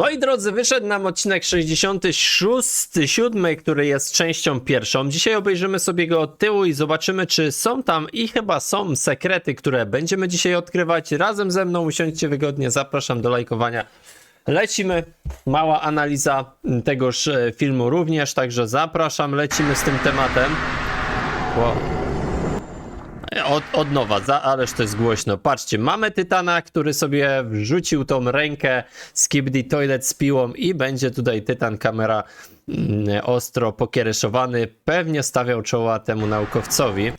Moi drodzy, wyszedł nam odcinek 66, 7, który jest częścią pierwszą. Dzisiaj obejrzymy sobie go od tyłu i zobaczymy, czy są tam i chyba są sekrety, które będziemy dzisiaj odkrywać. Razem ze mną usiądźcie wygodnie, zapraszam do lajkowania. Lecimy, mała analiza tegoż e, filmu również, także zapraszam, lecimy z tym tematem. Wow. Od, od nowa, za, ależ to jest głośno. Patrzcie, mamy Tytana, który sobie wrzucił tą rękę z Kibdi Toilet z piłą i będzie tutaj Tytan kamera mm, ostro pokiereszowany. Pewnie stawiał czoła temu naukowcowi.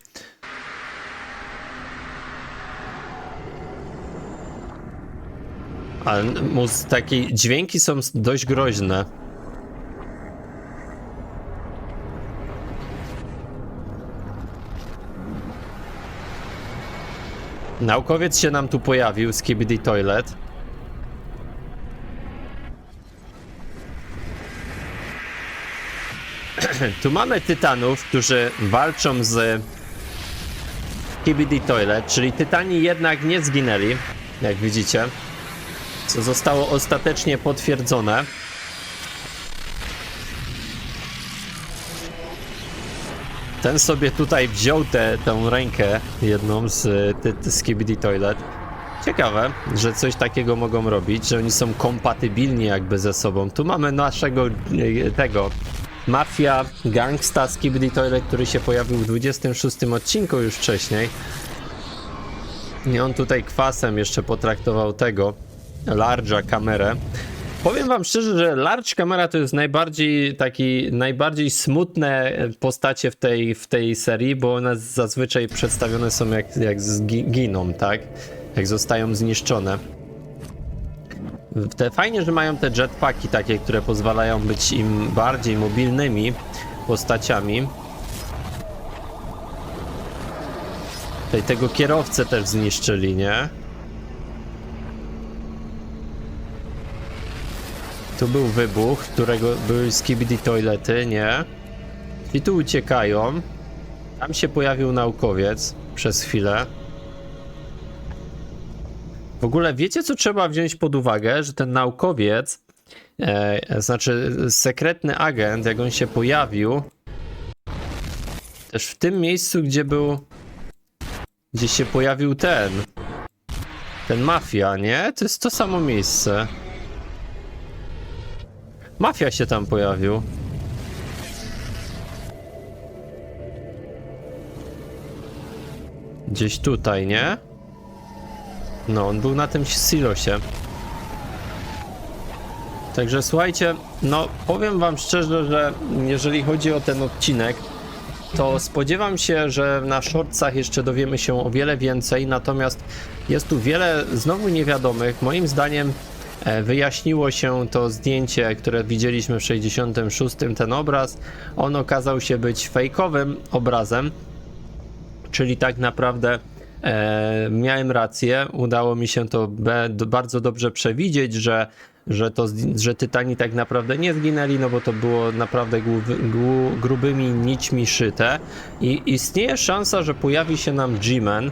Ale mus, takie dźwięki są dość groźne. Naukowiec się nam tu pojawił z KBD Toilet. tu mamy tytanów, którzy walczą z KBD Toilet, czyli tytani jednak nie zginęli, jak widzicie, co zostało ostatecznie potwierdzone. Ten sobie tutaj wziął tę rękę jedną z, ty, z KBD Toilet. Ciekawe, że coś takiego mogą robić, że oni są kompatybilni jakby ze sobą. Tu mamy naszego e, tego mafia gangsta KBD Toilet, który się pojawił w 26 odcinku już wcześniej. I on tutaj kwasem jeszcze potraktował tego large'a kamerę. Powiem wam szczerze, że Large Camera to jest najbardziej taki, najbardziej smutne postacie w tej, w tej serii, bo one zazwyczaj przedstawione są jak, jak giną, tak? Jak zostają zniszczone. Te, fajnie, że mają te jetpacki takie, które pozwalają być im bardziej mobilnymi postaciami. Tutaj tego kierowcę też zniszczyli, nie? Tu był wybuch, którego były skibidi toilety, nie? I tu uciekają. Tam się pojawił naukowiec przez chwilę. W ogóle wiecie, co trzeba wziąć pod uwagę, że ten naukowiec, e, znaczy sekretny agent, jak on się pojawił, też w tym miejscu, gdzie był, gdzie się pojawił ten, ten mafia, nie? To jest to samo miejsce. Mafia się tam pojawił. Gdzieś tutaj, nie? No, on był na tym silosie. Także słuchajcie, no powiem wam szczerze, że jeżeli chodzi o ten odcinek, to spodziewam się, że na shortsach jeszcze dowiemy się o wiele więcej, natomiast jest tu wiele znowu niewiadomych. Moim zdaniem Wyjaśniło się to zdjęcie, które widzieliśmy w 66, ten obraz. On okazał się być fejkowym obrazem, czyli tak naprawdę e, miałem rację. Udało mi się to be, bardzo dobrze przewidzieć, że, że, to, że Tytani tak naprawdę nie zginęli, no bo to było naprawdę gru, gru, grubymi nićmi szyte. I istnieje szansa, że pojawi się nam G-Man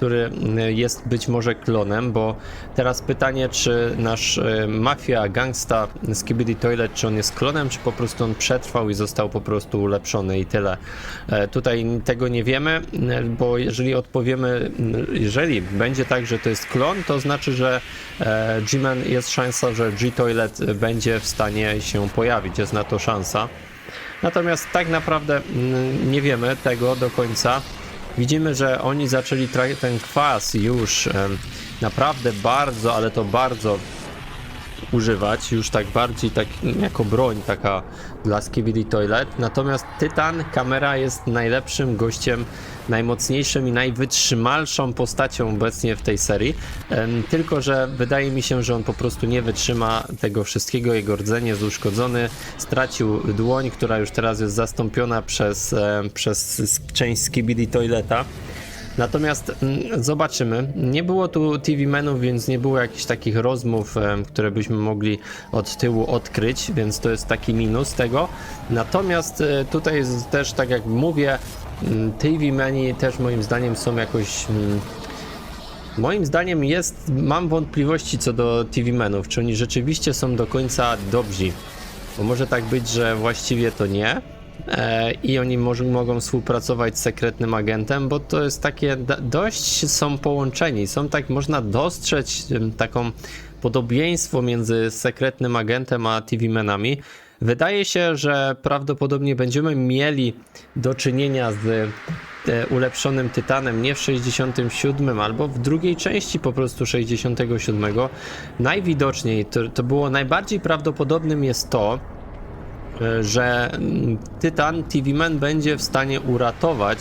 który jest być może klonem, bo teraz pytanie, czy nasz e, mafia, gangsta z Kibidi Toilet, czy on jest klonem, czy po prostu on przetrwał i został po prostu ulepszony i tyle. E, Tutaj tego nie wiemy, e, bo jeżeli odpowiemy, jeżeli będzie tak, że to jest klon, to znaczy, że G-Man jest szansa, że G-Toilet będzie w stanie się pojawić, jest na to szansa. Natomiast tak naprawdę mm, nie wiemy tego do końca. Widzimy, że oni zaczęli ten kwas już naprawdę bardzo, ale to bardzo używać, już tak bardziej tak jako broń taka dla Skibidi Toilet. Natomiast Tytan, kamera jest najlepszym gościem, najmocniejszym i najwytrzymalszą postacią obecnie w tej serii. Tylko, że wydaje mi się, że on po prostu nie wytrzyma tego wszystkiego, jego rdzenie jest uszkodzony, stracił dłoń, która już teraz jest zastąpiona przez, przez część Skibidi Toileta. Natomiast mm, zobaczymy. Nie było tu TV menów, więc nie było jakichś takich rozmów, które byśmy mogli od tyłu odkryć, więc to jest taki minus tego. Natomiast e, tutaj jest też, tak jak mówię, mm, TV menu też moim zdaniem są jakoś mm, Moim zdaniem jest, mam wątpliwości co do TV menów, czy oni rzeczywiście są do końca dobrzy. Bo może tak być, że właściwie to nie. E, I oni może, mogą współpracować z sekretnym agentem, bo to jest takie dość są połączeni. Są tak, można dostrzec taką podobieństwo między sekretnym agentem a TV menami. Wydaje się, że prawdopodobnie będziemy mieli do czynienia z e, ulepszonym Tytanem nie w 67 albo w drugiej części po prostu 67. Najwidoczniej to, to było najbardziej prawdopodobnym jest to, że mm, Tytan TV Man będzie w stanie uratować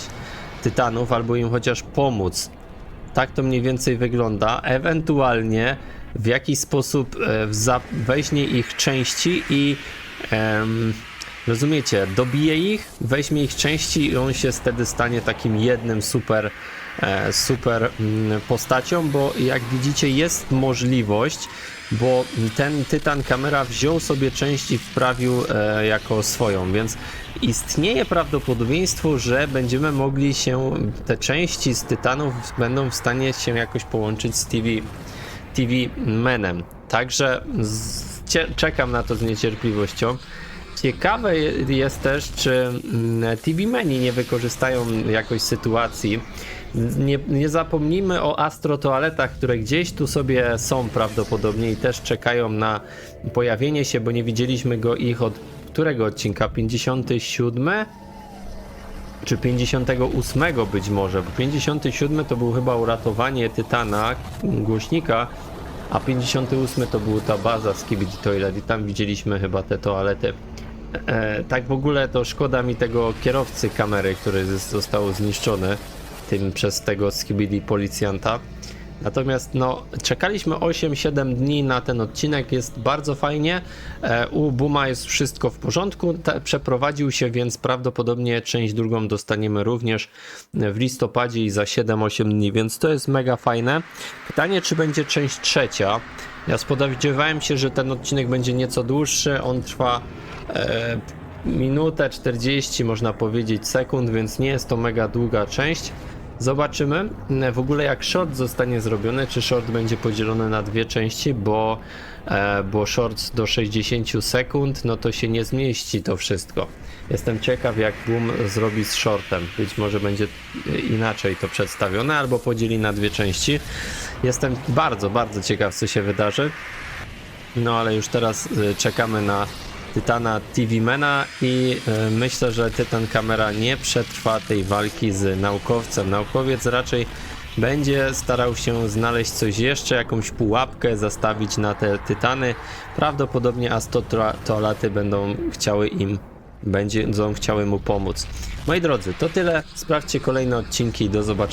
Tytanów albo im chociaż pomóc. Tak to mniej więcej wygląda. Ewentualnie w jakiś sposób e, weźmie ich części i em, rozumiecie, dobije ich, weźmie ich części i on się wtedy stanie takim jednym super e, super mm, postacią, bo jak widzicie jest możliwość, bo ten Tytan kamera wziął sobie część i wprawił e, jako swoją, więc istnieje prawdopodobieństwo, że będziemy mogli się, te części z Tytanów będą w stanie się jakoś połączyć z TV, TV Menem. Także z, czekam na to z niecierpliwością. Ciekawe je- jest też, czy mm, TV Meni nie wykorzystają jakoś sytuacji. Nie, nie zapomnijmy o astrotoaletach, które gdzieś tu sobie są prawdopodobnie i też czekają na pojawienie się, bo nie widzieliśmy go ich od którego odcinka? 57? Czy 58 być może, bo 57 to był chyba uratowanie Tytana, głośnika, a 58 to była ta baza z Kibidi Toilet i tam widzieliśmy chyba te toalety. E, tak w ogóle to szkoda mi tego kierowcy kamery, który został zniszczony tym przez tego Skibidi policjanta. Natomiast no, czekaliśmy 8-7 dni na ten odcinek, jest bardzo fajnie. E, u Buma jest wszystko w porządku, te, przeprowadził się, więc prawdopodobnie część drugą dostaniemy również w listopadzie i za 7-8 dni, więc to jest mega fajne. Pytanie, czy będzie część trzecia. Ja spodziewałem się, że ten odcinek będzie nieco dłuższy, on trwa e, minutę 40 można powiedzieć sekund, więc nie jest to mega długa część. Zobaczymy e, w ogóle jak short zostanie zrobiony, czy short będzie podzielony na dwie części, bo, e, bo short do 60 sekund, no to się nie zmieści to wszystko. Jestem ciekaw jak Boom zrobi z shortem. Być może będzie e, inaczej to przedstawione, albo podzieli na dwie części. Jestem bardzo, bardzo ciekaw co się wydarzy. No ale już teraz y, czekamy na Tytana TV Mena i y, myślę, że Tytan kamera nie przetrwa tej walki z naukowcem. Naukowiec raczej będzie starał się znaleźć coś jeszcze, jakąś pułapkę zastawić na te Tytany. Prawdopodobnie Astotoalaty będą chciały im będą chciały mu pomóc. Moi drodzy, to tyle. Sprawdźcie kolejne odcinki. Do zobaczenia.